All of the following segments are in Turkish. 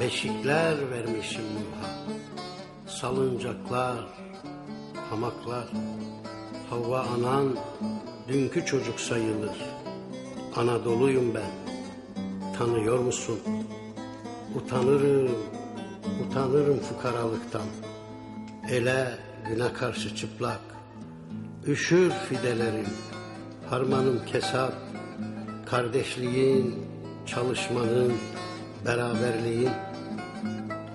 bebekler vermişim Nuh'a. Salıncaklar, hamaklar. Havva anan dünkü çocuk sayılır. Anadolu'yum ben. Tanıyor musun? Utanırım, utanırım fukaralıktan. Ele güne karşı çıplak. Üşür fidelerim, harmanım kesap. Kardeşliğin, çalışmanın, beraberliğin.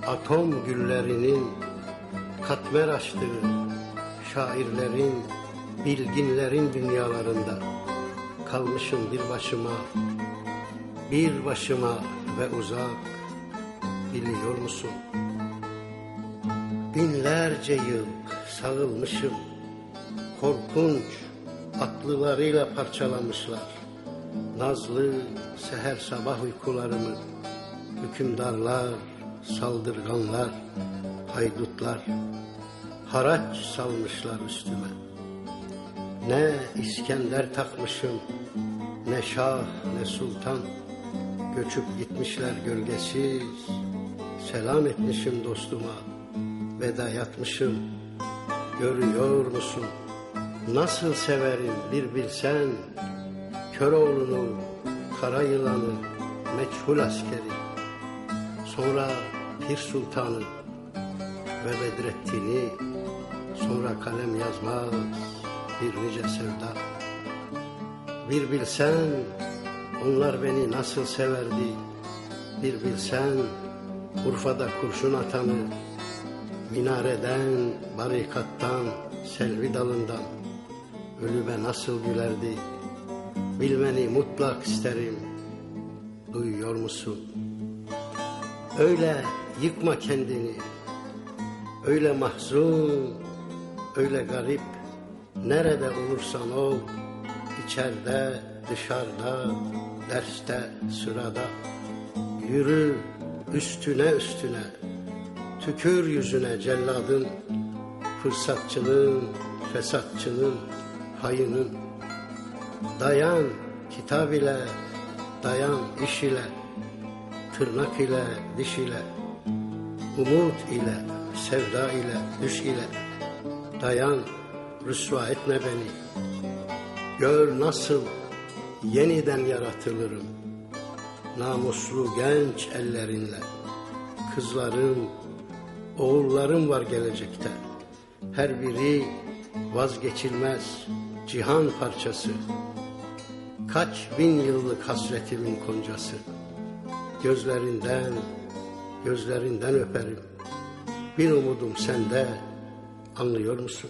Atom güllerinin katmer açtığı şairlerin, bilginlerin dünyalarında kalmışım bir başıma, bir başıma ve uzak biliyor musun? Binlerce yıl sağılmışım, korkunç aklılarıyla parçalamışlar. Nazlı seher sabah uykularımı, hükümdarlar, saldırganlar, haydutlar, haraç salmışlar üstüme. Ne İskender takmışım, ne şah ne sultan, göçüp gitmişler gölgesiz, selam etmişim dostuma, veda yatmışım, görüyor musun? Nasıl severim bir bilsen, Köroğlu'nu, kara yılanı, meçhul askeri, sonra Pir Sultan'ı ve Bedrettin'i, sonra kalem yazmaz bir nice sevda. Bir bilsen onlar beni nasıl severdi, bir bilsen Urfa'da kurşun atanı, minareden, barikattan, selvi dalından ölüme nasıl gülerdi, bilmeni mutlak isterim, duyuyor musun? Öyle yıkma kendini, öyle mahzun, öyle garip, nerede olursan ol, içeride, dışarıda, derste, sırada, yürü üstüne üstüne, tükür yüzüne celladın, fırsatçının, fesatçının, hayının, dayan kitap ile, dayan iş ile, tırnak ile, diş ile, umut ile, sevda ile, düş ile, dayan, rüsva etme beni. Gör nasıl yeniden yaratılırım, namuslu genç ellerinle. Kızlarım, oğullarım var gelecekte. Her biri vazgeçilmez cihan parçası. Kaç bin yıllık hasretimin koncası. Gözlerinden, gözlerinden öperim. Bir umudum sende, anlıyor musun?